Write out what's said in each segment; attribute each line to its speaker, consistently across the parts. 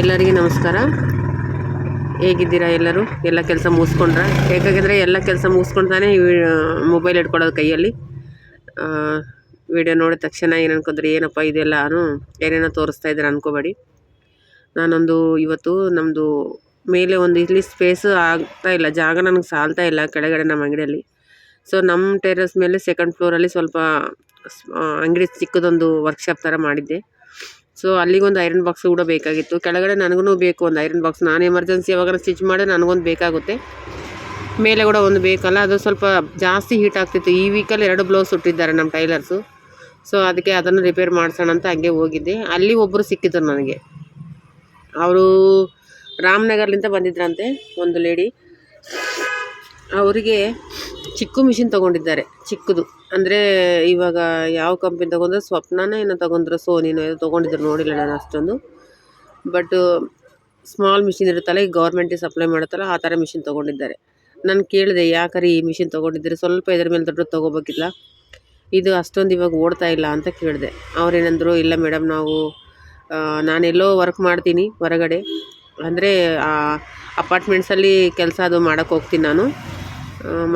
Speaker 1: ಎಲ್ಲರಿಗೆ ನಮಸ್ಕಾರ. ಹೇಗಿದ್ದೀರಾ ಎಲ್ಲರೂ? ಎಲ್ಲ ಕೆಲಸ ಮುಗಿಸ್ಕೊಂಡ್ರ? ಹೇಗಾಗಿದ್ರೆ ಎಲ್ಲ ಕೆಲಸ ಮುಗಿಸ್ಕೊಂಡ್ತಾನೆ ಮೊಬೈಲ್ ಇಟ್ಕೊಳ್ಳೋದು ಕೈಯಲ್ಲಿ. ವಿಡಿಯೋ ನೋಡಿದ ತಕ್ಷಣ ಏನು ಅನ್ಕೊಂಡ್ರಿ? ಏನಪ್ಪ ಇದೆಲ್ಲಾನು ಏನೇನೋ ತೋರಿಸ್ತಾ ಇದ್ದಾರೆ ಅನ್ಕೋಬೇಡಿ. ನಾನೊಂದು ಇವತ್ತು ನಮ್ಮದು ಮೇಲೆ ಒಂದು ಇಲ್ಲಿ ಸ್ಪೇಸ್ ಆಗ್ತಾ ಇಲ್ಲ. ಜಾಗ ನನಗೆ ಸಾಲ್ತಾ ಇಲ್ಲ ಕೆಳಗಡೆ ನಮ್ಮ ಅಂಗಡಿಯಲ್ಲಿ. ಸೊ ನಮ್ಮ ಟೆರಸ್ ಮೇಲೆ ಸೆಕೆಂಡ್ ಫ್ಲೋರಲ್ಲಿ ಸ್ವಲ್ಪ ಅಂಗಡಿ ಚಿಕ್ಕದೊಂದು ವರ್ಕ್ಶಾಪ್ ಥರ ಮಾಡಿದ್ದೆ. ಸೊ ಅಲ್ಲಿಗೊಂದು ಐರನ್ ಬಾಕ್ಸ್ ಕೂಡ ಬೇಕಾಗಿತ್ತು. ಕೆಳಗಡೆ ನನಗೂ ಬೇಕು ಒಂದು ಐರನ್ ಬಾಕ್ಸ್ ನಾನು ಎಮರ್ಜೆನ್ಸಿ ಯಾವಾಗ ಸ್ಟಿಚ್ ಮಾಡಿ ನನಗೊಂದು ಬೇಕಾಗುತ್ತೆ. ಮೇಲೆ ಕೂಡ ಒಂದು ಬೇಕಲ್ಲ, ಅದು ಸ್ವಲ್ಪ ಜಾಸ್ತಿ ಹೀಟ್ ಆಗ್ತಿತ್ತು. ಈ ವೀಕಲ್ಲಿ ಎರಡು ಬ್ಲೌಸ್ ಉಟ್ಟಿದ್ದಾರೆ ನಮ್ಮ ಟೈಲರ್ಸು. ಸೊ ಅದಕ್ಕೆ ಅದನ್ನು ರಿಪೇರ್ ಮಾಡಿಸೋಣ ಅಂತ ಹಂಗೆ ಹೋಗಿದ್ದೆ. ಅಲ್ಲಿ ಒಬ್ಬರು ಸಿಕ್ಕಿದ್ರು ನನಗೆ. ಅವರು ರಾಮನಗರ್ಲಿಂದ ಬಂದಿದ್ರಂತೆ, ಒಂದು ಲೇಡಿ ಅವರಿಗೆ ಚಿಕ್ಕು ಮಿಷಿನ್ ತೊಗೊಂಡಿದ್ದಾರೆ, ಚಿಕ್ಕದು. ಅಂದರೆ ಇವಾಗ ಯಾವ ಕಂಪ್ನಿ ತೊಗೊಂಡ್ರೆ ಸ್ವಪ್ನನೇ ಏನೋ ತೊಗೊಂಡ್ರು, ಸೋನಿನೋ ಏನೋ ತೊಗೊಂಡಿದ್ರು, ನೋಡಿಲ್ಲ ನಾನು ಅಷ್ಟೊಂದು. ಬಟ್ ಸ್ಮಾಲ್ ಮಿಷಿನ್ ಇರುತ್ತಲ್ಲ ಈಗ ಗೌರ್ಮೆಂಟಿಗೆ ಸಪ್ಲೈ ಮಾಡುತ್ತಲ್ಲ, ಆ ಥರ ಮಿಷಿನ್ ತೊಗೊಂಡಿದ್ದಾರೆ. ನಾನು ಕೇಳಿದೆ, ಯಾಕರಿ ಈ ಮಿಷಿನ್ ತೊಗೊಂಡಿದ್ದೀರಿ? ಸ್ವಲ್ಪ ಇದ್ರ ಮೇಲೆ ದೊಡ್ಡದು ತೊಗೋಬೇಕಿಲ್ಲ? ಇದು ಅಷ್ಟೊಂದು ಇವಾಗ ಓಡ್ತಾ ಇಲ್ಲ ಅಂತ ಕೇಳಿದೆ. ಅವ್ರೇನಂದರು, ಇಲ್ಲ ಮೇಡಮ್ ನಾವು ನಾನೆಲ್ಲೋ ವರ್ಕ್ ಮಾಡ್ತೀನಿ ಹೊರಗಡೆ. ಅಂದರೆ ಅಪಾರ್ಟ್ಮೆಂಟ್ಸಲ್ಲಿ ಕೆಲಸ ಅದು ಮಾಡೋಕ್ಕೆ ಹೋಗ್ತೀನಿ ನಾನು.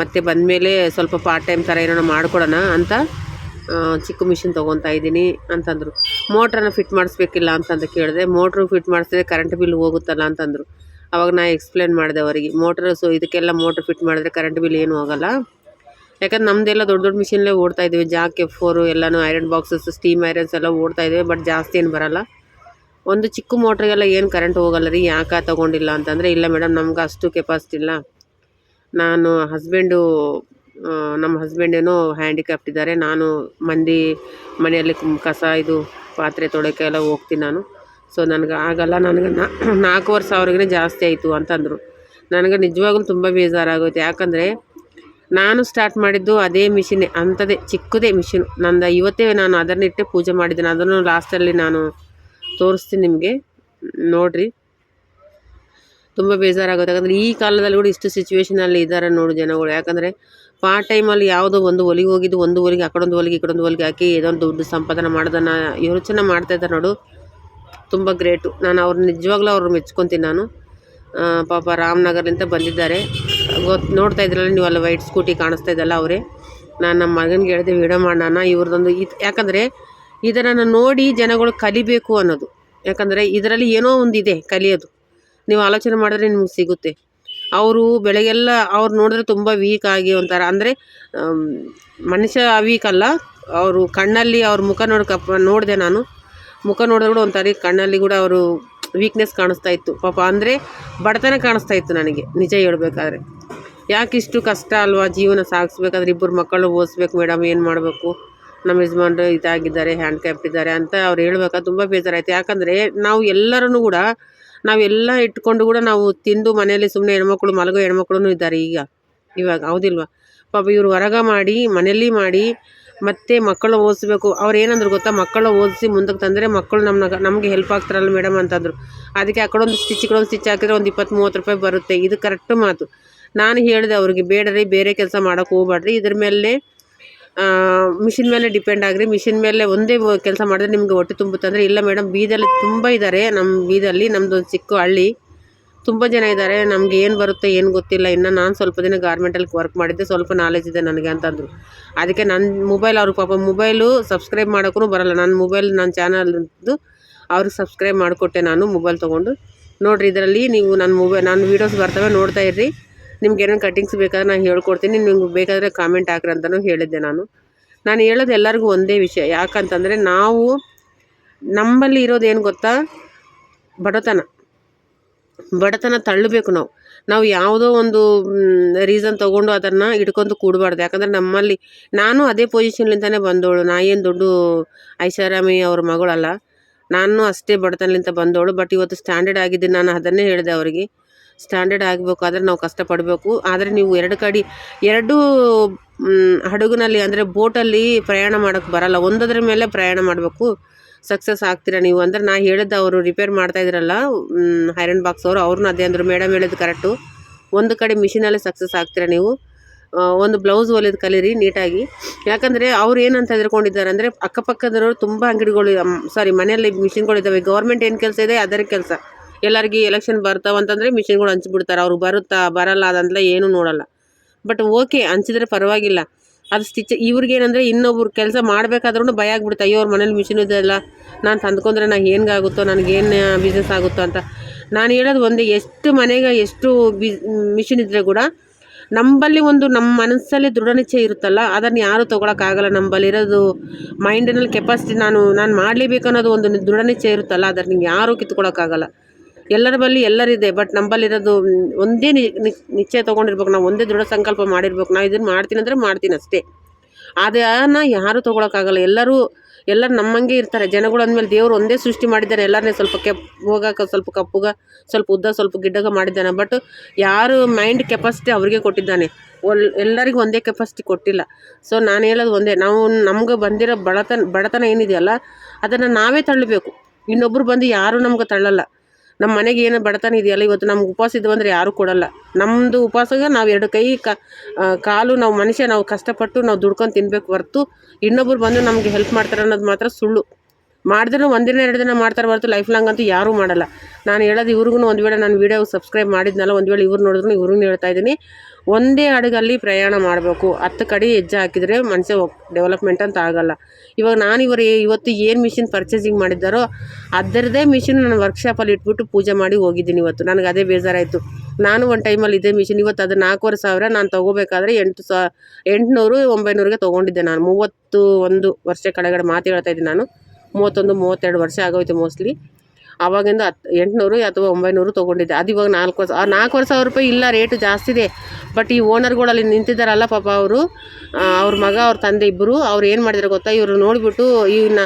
Speaker 1: ಮತ್ತೆ ಬಂದಮೇಲೆ ಸ್ವಲ್ಪ ಪಾರ್ಟ್ ಟೈಮ್ ಥರ ಏನೋ ಮಾಡಿಕೊಡೋಣ ಅಂತ ಚಿಕ್ಕ ಮಿಷಿನ್ ತೊಗೊತಾ ಇದ್ದೀನಿ ಅಂತಂದರು. ಮೋಟ್ರನ್ನ ಫಿಟ್ ಮಾಡಿಸ್ಬೇಕಿಲ್ಲ ಅಂತಂದು ಕೇಳಿದೆ. ಮೋಟ್ರು ಫಿಟ್ ಮಾಡಿಸಿದ್ರೆ ಕರೆಂಟ್ ಬಿಲ್ ಹೋಗುತ್ತಲ್ಲ ಅಂತಂದರು. ಅವಾಗ ನಾ ಎಕ್ಸ್ಪ್ಲೇನ್ ಮಾಡಿದೆ ಅವರಿಗೆ. ಮೋಟ್ರ್ ಸೊ ಇದಕ್ಕೆಲ್ಲ ಮೋಟ್ರ್ ಫಿಟ್ ಮಾಡಿದ್ರೆ ಕರೆಂಟ್ ಬಿಲ್ ಏನು ಹೋಗಲ್ಲ ಯಾಕಂದ್ರೆ ನಮ್ಮದೆಲ್ಲ ದೊಡ್ಡ ದೊಡ್ಡ ಮಿಷಿನ್ಲೇ ಓಡ್ತಾ ಇದ್ದೀವಿ ಜಾಕ್ ಫೋರು ಎಲ್ಲನೂ ಐರನ್ ಬಾಕ್ಸಸ್ ಸ್ಟೀಮ್ ಐರನ್ಸ್ ಎಲ್ಲ ಓಡ್ತಾ ಇದ್ದೀವಿ ಬಟ್ ಜಾಸ್ತಿ ಏನು ಬರಲ್ಲ. ಒಂದು ಚಿಕ್ಕ ಮೋಟ್ರಿಗೆಲ್ಲ ಏನು ಕರೆಂಟ್ ಹೋಗಲ್ಲ ರೀ, ಯಾಕೆ ತೊಗೊಂಡಿಲ್ಲ ಅಂತಂದರೆ, ಇಲ್ಲ ಮೇಡಮ್ ನಮ್ಗೆ ಅಷ್ಟು ಕೆಪಾಸಿಟಿ ಇಲ್ಲ. ನಾನು ಹಸ್ಬೆಂಡು ನಮ್ಮ ಹಸ್ಬೆಂಡೇನೋ ಹ್ಯಾಂಡಿಕ್ಯಾಪ್ಟ್ ಇದ್ದಾರೆ. ನಾನು ಮಂದಿ ಮನೆಯಲ್ಲಿ ಕಸ ಇದು ಪಾತ್ರೆ ತೊಳೆಯೋಕೆ ಎಲ್ಲ ಹೋಗ್ತೀನಿ ನಾನು. ಸೊ ನನಗೆ ಆಗಲ್ಲ. ನನಗೆ ನಾಲ್ಕೂವರೆ ಸಾವಿರಗೇ ಜಾಸ್ತಿ ಆಯಿತು ಅಂತಂದರು. ನನಗೆ ನಿಜವಾಗ್ಲೂ ತುಂಬ ಬೇಜಾರಾಗೋಯ್ತು. ಯಾಕಂದರೆ ನಾನು ಸ್ಟಾರ್ಟ್ ಮಾಡಿದ್ದು ಅದೇ ಮಿಷಿನ್ನೇ ಅಂಥದ್ದೇ, ಚಿಕ್ಕದೇ ಮಿಷಿನ್ ನಂದು ಇವತ್ತೇ ನಾನು ಅದನ್ನಿಟ್ಟೆ ಪೂಜೆ ಮಾಡಿದ್ದೇನೆ. ಅದನ್ನು ಲಾಸ್ಟಲ್ಲಿ ನಾನು ತೋರಿಸ್ತೀನಿ ನಿಮಗೆ. ನೋಡಿರಿ. ತುಂಬ ಬೇಜಾರಾಗುತ್ತೆ. ಯಾಕಂದರೆ ಈ ಕಾಲದಲ್ಲಿ ಕೂಡ ಇಷ್ಟು ಸಿಚುವೇಶನಲ್ಲಿ ಇದ್ದಾರೆ ನೋಡು ಜನಗಳು. ಯಾಕಂದರೆ ಪಾರ್ಟ್ ಟೈಮಲ್ಲಿ ಯಾವುದೋ ಒಂದು ಒಲಿಗೆ ಹೋಗಿದ್ದು ಒಂದು ಒಲಿಗೆ, ಆ ಕಡೊಂದು ಒಲಿಗೆ, ಈ ಕಡೊಂದು ಒಲಿಗೆ ಹಾಕಿ ಏನೋ ದುಡ್ಡು ಸಂಪಾದನೆ ಮಾಡೋದನ್ನು ಯೋಚನೆ ಮಾಡ್ತಾ ಇದ್ದಾರೆ ನೋಡು. ತುಂಬ ಗ್ರೇಟು ನಾನು ಅವ್ರು ನಿಜವಾಗ್ಲೂ ಅವ್ರು ಮೆಚ್ಕೊತೀನಿ ನಾನು. ಪಾಪ ರಾಮನಗರ್ಲಿಂದ ಬಂದಿದ್ದಾರೆ. ಗೊತ್ತು ನೋಡ್ತಾ ಇದ್ರಲ್ಲ ನೀವು ಅಲ್ಲಿ ವೈಟ್ ಸ್ಕೂಟಿ ಕಾಣಿಸ್ತಾ ಇದ್ದಲ್ಲ ಅವರೇ. ನಾನು ನಮ್ಮ ಮಗನಿಗೆ ಹೇಳಿದೆ ವಿಡಿಯೋ ಮಾಡೋಣ ಇವ್ರದ್ದೊಂದು ಇದು ಯಾಕಂದರೆ ಇದನ್ನು ನೋಡಿ ಜನಗಳು ಕಲಿಬೇಕು ಅನ್ನೋದು. ಯಾಕಂದರೆ ಇದರಲ್ಲಿ ಏನೋ ಒಂದು ಇದೆ ಕಲಿಯೋದು. ನೀವು ಆಲೋಚನೆ ಮಾಡಿದ್ರೆ ನಿಮ್ಗೆ ಸಿಗುತ್ತೆ. ಅವರು ಬೆಳಗ್ಗೆಲ್ಲ ಅವ್ರು ನೋಡಿದ್ರೆ ತುಂಬ ವೀಕ್ ಆಗಿ ಒಂಥರ, ಅಂದರೆ ಮನುಷ್ಯ ವೀಕ್ ಅಲ್ಲ, ಅವರು ಕಣ್ಣಲ್ಲಿ ಅವ್ರ ಮುಖ ನೋಡ್ಕಪ್ಪ ನೋಡಿದೆ ನಾನು, ಮುಖ ನೋಡಿದ್ರು ಕೂಡ ಒಂಥರ ಕಣ್ಣಲ್ಲಿ ಕೂಡ ಅವರು ವೀಕ್ನೆಸ್ ಕಾಣಿಸ್ತಾ ಇತ್ತು. ಪಾಪ ಅಂದರೆ ಬಡತನ ಕಾಣಿಸ್ತಾ ಇತ್ತು ನನಗೆ, ನಿಜ ಹೇಳ್ಬೇಕಾದ್ರೆ. ಯಾಕಿಷ್ಟು ಕಷ್ಟ ಅಲ್ವಾ ಜೀವನ ಸಾಗಿಸ್ಬೇಕಾದ್ರೆ ಇಬ್ಬರು ಮಕ್ಕಳು ಓದಿಸ್ಬೇಕು ಮೇಡಮ್ ಏನು ಮಾಡಬೇಕು? ನಮ್ಮ ಯಜಮಾನ್ರು ಇದಾಗಿದ್ದಾರೆ ಹ್ಯಾಂಡ್ ಕ್ಯಾಪ್ ಇದ್ದಾರೆ ಅಂತ ಅವ್ರು ಹೇಳ್ಬೇಕಾದ್ರೆ ತುಂಬ ಬೇಜಾರಾಯಿತು. ಯಾಕಂದರೆ ನಾವು ಎಲ್ಲರೂ ಕೂಡ ನಾವೆಲ್ಲ ಇಟ್ಕೊಂಡು ಕೂಡ ನಾವು ತಿಂದು ಮನೆಯಲ್ಲಿ ಸುಮ್ಮನೆ ಹೆಣ್ಮಕ್ಳು ಮಲಗೋ ಹೆಣ್ಮಕ್ಳು ಇದ್ದಾರೆ ಈಗ. ಇವಾಗ ಹೌದಿಲ್ವಾ? ಪಾಪ ಇವರು ಹೊರಗ ಮಾಡಿ, ಮನೆಯಲ್ಲಿ ಮಾಡಿ, ಮತ್ತೆ ಮಕ್ಕಳು ಓದಿಸ್ಬೇಕು. ಅವ್ರು ಏನಂದ್ರು ಗೊತ್ತಾ? ಮಕ್ಕಳು ಓದಿಸಿ ಮುಂದಕ್ಕೆ ತಂದರೆ ಮಕ್ಕಳು ನಮ್ಮ ನಮಗೆ ಹೆಲ್ಪ್ ಆಗ್ತಾರಲ್ಲ ಮೇಡಮ್ ಅಂತಂದರು. ಅದಕ್ಕೆ ಆ ಕಡೆ ಒಂದು ಸ್ಟಿಚ್ ಕಡೆ ಒಂದು ಸ್ಟಿಚ್ ಹಾಕಿದ್ರೆ ಒಂದು ಇಪ್ಪತ್ತು ಮೂವತ್ತು ರೂಪಾಯಿ ಬರುತ್ತೆ. ಇದು ಕರೆಕ್ಟ್ ಮಾತು. ನಾನು ಹೇಳಿದೆ ಅವ್ರಿಗೆ, ಬೇಡರಿ, ಬೇರೆ ಕೆಲಸ ಮಾಡೋಕೆ ಹೋಗ್ಬೇಡ್ರಿ ಇದ್ರ ಮೇಲೆ ಮಿಷಿನ್ ಮೇಲೆ ಡಿಪೆಂಡ್ ಆಗಿರಿ. ಮಿಷಿನ್ ಮೇಲೆ ಒಂದೇ ಕೆಲಸ ಮಾಡಿದ್ರೆ ನಿಮಗೆ ಹೊಟ್ಟೆ ತುಂಬುತ್ತೆ ಅಂದರೆ, ಇಲ್ಲ ಮೇಡಮ್ ಬೀದಲ್ಲಿ ತುಂಬ ಇದ್ದಾರೆ ನಮ್ಮ ಬೀದಲ್ಲಿ ನಮ್ಮದು ಒಂದು ಚಿಕ್ಕ ಹಳ್ಳಿ. ತುಂಬ ಜನ ಇದ್ದಾರೆ ನಮ್ಗೆ ಏನು ಬರುತ್ತೆ ಏನು ಗೊತ್ತಿಲ್ಲ. ಇನ್ನು ನಾನು ಸ್ವಲ್ಪ ದಿನ ಗಾರ್ಮೆಂಟಲ್ಲಿ ವರ್ಕ್ ಮಾಡಿದ್ದೆ. ಸ್ವಲ್ಪ ನಾಲೆಜ್ ಇದೆ ನನಗೆ ಅಂತಂದರು. ಅದಕ್ಕೆ ನನ್ನ ಮೊಬೈಲ್ ಅವ್ರಿಗೆ ಪಾಪ ಮೊಬೈಲು ಸಬ್ಸ್ಕ್ರೈಬ್ ಮಾಡೋಕ್ಕೂ ಬರಲ್ಲ. ನನ್ನ ಮೊಬೈಲ್ ನನ್ನ ಚಾನಲ್ದು ಅವ್ರಿಗೆ ಸಬ್ಸ್ಕ್ರೈಬ್ ಮಾಡಿಕೊಟ್ಟೆ ನಾನು ಮೊಬೈಲ್ ತೊಗೊಂಡು. ನೋಡಿರಿ, ಇದರಲ್ಲಿ ನೀವು ನನ್ನ ಮೊಬೈಲ್ ನನ್ನ ವೀಡಿಯೋಸ್ ಬರ್ತವೆ ನೋಡ್ತಾ ಇರ್ರಿ. ನಿಮ್ಗೆ ಏನೇನು ಕಟ್ಟಿಂಗ್ಸ್ ಬೇಕಾದ್ರೆ ನಾನು ಹೇಳ್ಕೊಡ್ತೀನಿ. ನಿಮ್ಗೆ ಬೇಕಾದರೆ ಕಾಮೆಂಟ್ ಹಾಕ್ರಿ ಅಂತಲೂ ಹೇಳಿದ್ದೆ ನಾನು. ನಾನು ಹೇಳೋದು ಎಲ್ಲರಿಗೂ ಒಂದೇ ವಿಷಯ. ಯಾಕಂತಂದರೆ ನಾವು ನಮ್ಮಲ್ಲಿ ಇರೋದು ಏನು ಗೊತ್ತಾ? ಬಡತನ. ಬಡತನ ತಳ್ಳಬೇಕು ನಾವು. ನಾವು ಯಾವುದೋ ಒಂದು ರೀಸನ್ ತೊಗೊಂಡು ಅದನ್ನು ಇಟ್ಕೊಂಡು ಕೂಡಬಾರ್ದು. ಯಾಕಂದರೆ ನಮ್ಮಲ್ಲಿ, ನಾನು ಅದೇ ಪೊಸಿಷನ್ಲಿಂದನೇ ಬಂದವಳು. ನಾ ಏನು ದೊಡ್ಡ ಐಷಾರಾಮಿ ಅವ್ರ ಮಗಳಲ್ಲ. ನಾನು ಅಷ್ಟೇ ಬಡತನಲಿಂದ ಬಂದವಳು. ಬಟ್ ಇವತ್ತು ಸ್ಟ್ಯಾಂಡರ್ಡ್ ಆಗಿದ್ದೀನಿ ನಾನು ಅದನ್ನೇ ಹೇಳಿದೆ ಅವರಿಗೆ. ಸ್ಟ್ಯಾಂಡರ್ಡ್ ಆಗಬೇಕಾದ್ರೆ ನಾವು ಕಷ್ಟಪಡಬೇಕು. ಆದರೆ ನೀವು ಎರಡು ಕಡೆ, ಎರಡು ಹಡುಗಿನಲ್ಲಿ ಅಂದರೆ ಬೋಟಲ್ಲಿ ಪ್ರಯಾಣ ಮಾಡೋಕ್ಕೆ ಬರಲ್ಲ. ಒಂದದ್ರ ಮೇಲೆ ಪ್ರಯಾಣ ಮಾಡಬೇಕು. ಸಕ್ಸಸ್ ಆಗ್ತೀರಾ ನೀವು? ಅಂದ್ರೆ ನಾ ಹೇಳಿದ್ದು ಅವರು ರಿಪೇರ್ ಮಾಡ್ತಾ ಇದ್ರಲ್ಲ ಐರನ್ ಬಾಕ್ಸ್ ಅವರು ಅವ್ರನ್ನ ಅದೇ ಅಂದರು. ಮೇಡಮ್ ಹೇಳಿದ್ದು ಕರೆಕ್ಟು. ಒಂದು ಕಡೆ ಮಿಷಿನಲ್ಲಿ ಸಕ್ಸಸ್ ಆಗ್ತೀರಾ ನೀವು? ಒಂದು ಬ್ಲೌಸ್ ಹೊಲಿಯೋದು ಕಲೀರಿ ನೀಟಾಗಿ. ಯಾಕಂದರೆ ಅವ್ರು ಏನಂತ ಹೆದರ್ಕೊಂಡಿದ್ದಾರೆ ಅಂದರೆ ಅಕ್ಕಪಕ್ಕದವರು ತುಂಬ ಅಂಗಡಿಗಳು ಸಾರಿ ಮನೆಯಲ್ಲಿ ಮಿಷಿನ್ಗಳಿದ್ದಾವೆ ಗೌರ್ಮೆಂಟ್ ಏನು ಕೆಲಸ ಇದೆ, ಅದರ ಕೆಲಸ. ಎಲ್ಲರಿಗೆ ಎಲೆಕ್ಷನ್ ಬರ್ತಾವಂತಂದರೆ ಮಿಷಿನ್ಗಳು ಹಂಚ್ಬಿಡ್ತಾರೆ. ಅವ್ರು ಬರುತ್ತಾ, ಬರಲ್ಲ ಅದಂತಲೇ ಏನೂ ನೋಡಲ್ಲ. ಬಟ್ ಓಕೆ ಹಂಚಿದ್ರೆ ಪರವಾಗಿಲ್ಲ. ಅದು ಸ್ಟಿಚ್ ಇವ್ರಿಗೇನಂದರೆ ಇನ್ನೊಬ್ರು ಕೆಲಸ ಮಾಡಬೇಕಾದ್ರೂ ಭಯ ಆಗ್ಬಿಡುತ್ತೆ. ಅಯ್ಯೋ, ಅವ್ರ ಮನೇಲಿ ಮಿಷಿನ್ ಇದೆಯಲ್ಲ ನಾನು ತಂದ್ಕೊಂಡ್ರೆ ನಾನು ಹೆಂಗಾಗುತ್ತೋ ನನಗೇನು ಬಿಸ್ನೆಸ್ ಆಗುತ್ತೋ ಅಂತ. ನಾನು ಹೇಳೋದು ಒಂದೇ, ಎಷ್ಟು ಮನೆಗೆ ಎಷ್ಟು ಬಿ ಮಿಷಿನ್ ಇದ್ದರೆ ಕೂಡ ನಂಬಲ್ಲಿ ಒಂದು ನಮ್ಮ ಮನಸ್ಸಲ್ಲಿ ದೃಢ ನಿಶ್ಚಯ ಇರುತ್ತಲ್ಲ, ಅದನ್ನು ಯಾರೂ ತೊಗೊಳಕ್ಕಾಗಲ್ಲ ನಂಬಲ್ಲಿರೋದು ಮೈಂಡಿನಲ್ಲಿ ಕೆಪಾಸಿಟಿ ನಾನು ನಾನು ಮಾಡಲೇಬೇಕು ಅನ್ನೋದು ಒಂದು ದೃಢ ನಿಶ್ಚಯ ಇರುತ್ತಲ್ಲ ಅದನ್ನು ಯಾರೂ ಕಿತ್ಕೊಳಕ್ಕಾಗಲ್ಲ ಎಲ್ಲರ ಬಳಿ ಎಲ್ಲರಿದೆ ಬಟ್ ನಂಬಲ್ಲಿರೋದು ಒಂದೇ ನಿಶ್ಚಯ ತೊಗೊಂಡಿರ್ಬೇಕು, ನಾವು ಒಂದೇ ದೃಢ ಸಂಕಲ್ಪ ಮಾಡಿರ್ಬೇಕು, ನಾವು ಇದನ್ನು ಮಾಡ್ತೀನಿ ಅಂದರೆ ಮಾಡ್ತೀನಿ ಅಷ್ಟೇ. ಅದನ್ನು ಯಾರೂ ತೊಗೊಳಕ್ಕಾಗಲ್ಲ, ಎಲ್ಲರೂ ಎಲ್ಲರೂ ನಮ್ಮಂಗೆ ಇರ್ತಾರೆ, ಜನಗಳು ಅಂದಮೇಲೆ ದೇವರು ಒಂದೇ ಸೃಷ್ಟಿ ಮಾಡಿದ್ದಾರೆ ಎಲ್ಲರನ್ನೇ ಸ್ವಲ್ಪ ಕೆಪ್ ಹೋಗಕ್ಕೆ ಸ್ವಲ್ಪ ಕಪ್ಪುಗ, ಸ್ವಲ್ಪ ಉದ್ದ, ಸ್ವಲ್ಪ ಗಿಡ್ಡಗ ಮಾಡಿದ್ದಾನೆ ಬಟ್ ಯಾರು ಮೈಂಡ್ ಕೆಪಾಸಿಟಿ ಅವ್ರಿಗೆ ಕೊಟ್ಟಿದ್ದಾನೆ. ಒಲ್, ಎಲ್ಲರಿಗೂ ಒಂದೇ ಕೆಪಾಸಿಟಿ ಕೊಟ್ಟಿಲ್ಲ. ಸೊ ನಾನು ಹೇಳೋದು ಒಂದೇ, ನಾವು ನಮ್ಗೆ ಬಂದಿರೋ ಬಡತನ ಬಡತನ ಏನಿದೆಯಲ್ಲ, ಅದನ್ನು ನಾವೇ ತಳ್ಳಬೇಕು. ಇನ್ನೊಬ್ಬರು ಬಂದು ಯಾರೂ ನಮ್ಗೆ ತಳ್ಳಲ್ಲ. ನಮ್ಮ ಮನೆಗೆ ಏನು ಬಡತನ ಇದೆಯಲ್ಲ, ಇವತ್ತು ನಮ್ಗೆ ಉಪವಾಸ ಇದ್ವು ಅಂದರೆ ಯಾರೂ ಕೊಡಲ್ಲ. ನಮ್ಮದು ಉಪವಾಸಗೆ ನಾವು ಎರಡು ಕ ಕಾಲು ನಾವು ಮನುಷ್ಯ, ನಾವು ಕಷ್ಟಪಟ್ಟು ನಾವು ದುಡ್ಕೊಂಡು ತಿನ್ಬೇಕು ಹೊರ್ತು ಇನ್ನೊಬ್ರು ಬಂದು ನಮಗೆ ಹೆಲ್ಪ್ ಮಾಡ್ತಾರೆ ಅನ್ನೋದು ಮಾತ್ರ ಸುಳ್ಳು. ಮಾಡಿದ್ರೆ ಒಂದಿನ, ಎರಡು ದಿನ ಮಾಡ್ತಾರೆ ಬರ್ತು ಲೈಫ್ ಲಾಂಗ್ ಅಂತೂ ಯಾರೂ ಮಾಡಲ್ಲ. ನಾನು ಹೇಳೋದು ಇವ್ರಿಗೂ ಒಂದು ವೇಳೆ ನಾನು ವೀಡಿಯೋ ಸಬ್ಸ್ಕ್ರೈಬ್ ಮಾಡಿದ್ನಲ್ಲ, ಒಂದು ವೇಳೆ ಇವ್ರು ನೋಡಿದ್ರು ಇವ್ರಿಗೂ ಹೇಳ್ತಾ ಇದ್ದೀನಿ. ಒಂದೇ ಹಡಗಲ್ಲಿ ಪ್ರಯಾಣ ಮಾಡಬೇಕು. ಹತ್ತು ಕಡೆ ಹೆಜ್ಜೆ ಹಾಕಿದರೆ ಮನುಷ್ಯ ಡೆವಲಪ್ಮೆಂಟ್ ಅಂತ ಆಗಲ್ಲ. ಇವಾಗ ನಾನು ಇವರು, ಇವತ್ತು ಏನು ಮಿಷಿನ್ ಪರ್ಚೇಸಿಂಗ್ ಮಾಡಿದ್ದಾರೋ ಅದರದೇ ಮಿಷಿನ್ ನಾನು ವರ್ಕ್ಶಾಪಲ್ಲಿ ಇಟ್ಬಿಟ್ಟು ಪೂಜೆ ಮಾಡಿ ಹೋಗಿದ್ದೀನಿ ಇವತ್ತು. ನನಗೆ ಅದೇ ಬೇಜಾರಾಯಿತು. ನಾನು ಒಂದು ಟೈಮಲ್ಲಿ ಇದೇ ಮಿಷಿನ್ ಇವತ್ತು ಅದು ನಾಲ್ಕೂವರೆ ಸಾವಿರ ನಾನು ತೊಗೋಬೇಕಾದ್ರೆ ಎಂಟು ಸಾ, ಎಂಟುನೂರು, ಒಂಬೈನೂರಿಗೆ ತೊಗೊಂಡಿದ್ದೆ ನಾನು. ಮೂವತ್ತು ಒಂದು ವರ್ಷ ಕೆಳಗಡೆ ಮಾತು ಹೇಳ್ತಾ ಇದ್ದೀನಿ ನಾನು. ಮೂವತ್ತೊಂದು, ಮೂವತ್ತೆರಡು ವರ್ಷ ಆಗೋಯ್ತು ಮೋಸ್ಟ್ಲಿ ಆವಾಗಿಂದ ಹತ್ತು ಎಂಟುನೂರು ಅಥವಾ ಒಂಬೈನೂರು ತೊಗೊಂಡಿದ್ದೆ. ಅದು ಇವಾಗ ನಾಲ್ಕು ವರ್ಷ, ಆ ವರ್ಷ ಸಾವಿರ ರೂಪಾಯಿ ಇಲ್ಲ ರೇಟು ಜಾಸ್ತಿ ಇದೆ. ಬಟ್ ಈ ಓನರ್ಗಳಲ್ಲಿ ನಿಂತಿದ್ದಾರಲ್ಲ ಪಾಪ ಅವರು ಅವ್ರ ಮಗ, ಅವ್ರ ತಂದೆ ಇಬ್ಬರು ಅವ್ರು ಏನು ಮಾಡಿದ್ರು ಗೊತ್ತಾ? ಇವರು ನೋಡಿಬಿಟ್ಟು ಇವನ್ನ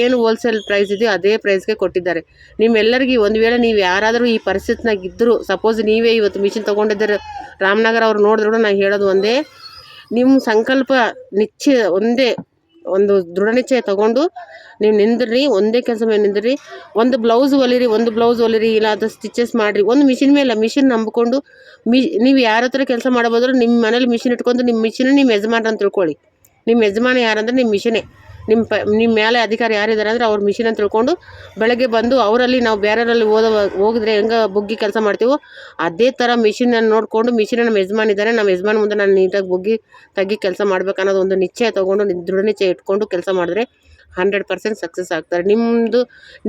Speaker 1: ಏನು ಹೋಲ್ಸೇಲ್ ಪ್ರೈಸ್ ಇದೆಯೋ ಅದೇ ಪ್ರೈಸ್ಗೆ ಕೊಟ್ಟಿದ್ದಾರೆ. ನಿಮ್ಮೆಲ್ಲರಿಗೂ ಒಂದು ವೇಳೆ ನೀವು ಯಾರಾದರೂ ಈ ಪರಿಸ್ಥಿತಿನಾಗ ಇದ್ದರು ಸಪೋಸ್ ನೀವೇ ಇವತ್ತು ಮಿಷಿನ್ ತೊಗೊಂಡಿದ್ದರೆ, ರಾಮನಗರ ಅವ್ರು ನೋಡಿದ್ರು ನಾನು ಹೇಳೋದು ಒಂದೇ ನಿಮ್ಮ ಸಂಕಲ್ಪ ನಿಶ್ಚಯ ಒಂದೇ ಒಂದು ದೃಢ ನಿಶ್ಚಯ ತಗೊಂಡು ನೀವು ನಿಂದ್ರಿ, ಒಂದೇ ಕೆಲಸ ಮೇಲೆ ನಿಂದ್ರಿ. ಒಂದು ಬ್ಲೌಸ್ ಹೊಲಿರಿ, ಒಂದು ಬ್ಲೌಸ್ ಹೊಲಿರಿ, ಇಲ್ಲ ಅದು ಸ್ಟಿಚಸ್ ಮಾಡಿರಿ. ಒಂದು ಮಿಷಿನ್ ಮೇಲೆ ಮಿಷಿನ್ ನಂಬಿಕೊಂಡು ಮಿ, ನೀವು ಯಾರ ಹತ್ರ ಕೆಲಸ ಮಾಡಬೋದ್ರು ನಿಮ್ಮ ಮನೇಲಿ ಮಿಷಿನ್ ಇಟ್ಕೊಂಡು ನಿಮ್ಮ ಮಿಷಿನ್ ನಿಮ್ಮ ಯಜಮಾನ್ರು ಅಂತ ತಿಳ್ಕೊಳ್ಳಿ. ನಿಮ್ಮ ಯಜಮಾನ ಯಾರಂದ್ರೆ ನಿಮ್ಮ ಮಿಷಿನೇ ನಿಮ್ಮ ಪ ನಿಮ್ಮ ಮೇಲೆ ಅಧಿಕಾರಿ ಯಾರಿದ್ದಾರೆ ಅಂದರೆ ಅವ್ರ ಮಿಷಿನ್ ಅಂತ ತಿಳ್ಕೊಂಡು ಬೆಳಗ್ಗೆ ಬಂದು ಅವರಲ್ಲಿ ನಾವು ಬೇರೆಯವರಲ್ಲಿ ಓದೋ ಹೋಗಿದ್ರೆ ಹೆಂಗೆ ಬುಗ್ಗಿ ಕೆಲಸ ಮಾಡ್ತೀವೋ, ಅದೇ ಥರ ಮಿಷಿನನ್ನು ನೋಡಿಕೊಂಡು ಮಿಷಿನ ನಮ್ಮ ಯಜಮಾನ್ ಇದ್ದಾರೆ ನಮ್ಮ ಯಜಮಾನ್ ಮುಂದೆ ನಾನು ನೀಟಾಗಿ ಬುಗ್ಗಿ ತಗ್ಗಿ ಕೆಲಸ ಮಾಡ್ಬೇಕು ಅನ್ನೋದು ಒಂದು ನಿಶ್ಚಯ ತೊಗೊಂಡು ದೃಢ ನಿಶ್ಚಯ ಇಟ್ಕೊಂಡು ಕೆಲಸ ಮಾಡಿದ್ರೆ ಹಂಡ್ರೆಡ್ ಪರ್ಸೆಂಟ್ ಸಕ್ಸಸ್ ಆಗ್ತಾರೆ. ನಿಮ್ಮದು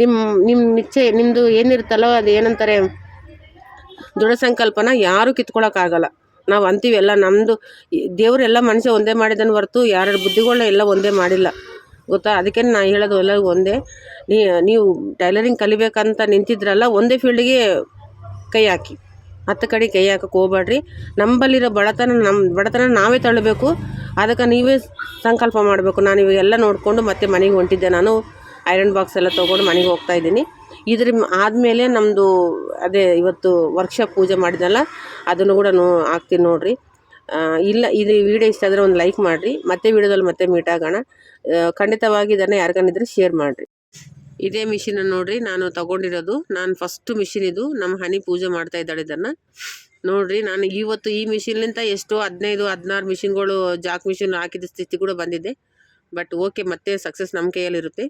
Speaker 1: ನಿಮ್ಮ ನಿಮ್ಮ ನಿಶ್ಚಯ ನಿಮ್ಮದು ಏನಿರುತ್ತಲ್ಲೋ ಅದು ಏನಂತಾರೆ, ದೃಢ ಸಂಕಲ್ಪನ ಯಾರೂ ಕಿತ್ಕೊಳ್ಳೋಕ್ಕಾಗಲ್ಲ ನಾವು ಅಂತೀವಿ ಎಲ್ಲ ನಮ್ಮದು ದೇವರೆಲ್ಲ ಮನುಷ್ಯ ಒಂದೇ ಮಾಡಿದನು ಹೊರತು ಯಾರ್ಯಾರ ಬುದ್ಧಿಗಳನ್ನ ಎಲ್ಲ ಒಂದೇ ಮಾಡಿಲ್ಲ. ಗೊತ್ತಾ? ಅದಕ್ಕೆ ನಾನು ಹೇಳೋದು ಎಲ್ಲರಿಗೂ ಒಂದೇ. ನೀ, ನೀವು ಟೈಲರಿಂಗ್ ಕಲಿಬೇಕಂತ ನಿಂತಿದ್ರಲ್ಲ, ಒಂದೇ ಫೀಲ್ಡ್ಗೆ ಕೈ ಹಾಕಿ. ಹತ್ತು ಕಡೆ ಕೈ ಹಾಕಕ್ಕೆ ಹೋಗ್ಬೇಡ್ರಿ. ನಂಬಲ್ಲಿರೋ ಬಡತನ ನಮ್ಮ ಬಡತನ ನಾವೇ ತಳ್ಳಬೇಕು. ಅದಕ್ಕೆ ನೀವೇ ಸಂಕಲ್ಪ ಮಾಡಬೇಕು. ನಾನು ಇವಾಗೆಲ್ಲ ನೋಡಿಕೊಂಡು ಮತ್ತೆ ಮನೆಗೆ ಹೊಂಟಿದ್ದೆ. ನಾನು ಐರನ್ ಬಾಕ್ಸ್ ಎಲ್ಲ ತೊಗೊಂಡು ಮನೆಗೆ ಹೋಗ್ತಾ ಇದ್ದೀನಿ. ಇದ್ರ ಆದಮೇಲೆ ನಮ್ಮದು ಅದೇ ಇವತ್ತು ವರ್ಕ್ಶಾಪ್ ಪೂಜೆ ಮಾಡಿದ್ನಲ್ಲ, ಅದನ್ನು ಕೂಡ ನೋ, ಹಾಕ್ತೀನಿ ನೋಡಿರಿ. ಇಲ್ಲ ಇದು ವಿಡಿಯೋ ಇಷ್ಟ ಆದರೆ ಒಂದು ಲೈಕ್ ಮಾಡಿರಿ. ಮತ್ತೆ ವಿಡಿಯೋದಲ್ಲಿ ಮತ್ತೆ ಮೀಟ್ ಆಗೋಣ. ಖಂಡಿತವಾಗಿ ಇದನ್ನು ಯಾರಿಗಾನಿದ್ರೆ ಶೇರ್ ಮಾಡಿರಿ. ಇದೇ ಮಿಷಿನ ನೋಡ್ರಿ. ನಾನು ತಗೊಂಡಿರೋದು. ನಾನು ಫಸ್ಟ್ ಮಿಷಿನ್ ಇದು. ನಮ್ಮ ಹನಿ ಪೂಜೆ ಮಾಡ್ತಾ ಇದ್ದಾಳೆ ಇದನ್ನು. ನೋಡ್ರಿ, ನಾನು ಇವತ್ತು ಈ ಮಿಷಿನ್ಲಿಂತ ಎಷ್ಟೋ ಹದಿನೈದು, ಹದಿನಾರು ಮಿಷಿನ್ಗಳು ಜಾಕ್ ಮಿಷಿನ್ ಹಾಕಿದ ಸ್ಥಿತಿ ಕೂಡ ಬಂದಿದೆ. ಬಟ್ ಓಕೆ ಮತ್ತೆ ಸಕ್ಸಸ್ ನಮ್ಮ ಕೈಯಲ್ಲಿರುತ್ತೆ.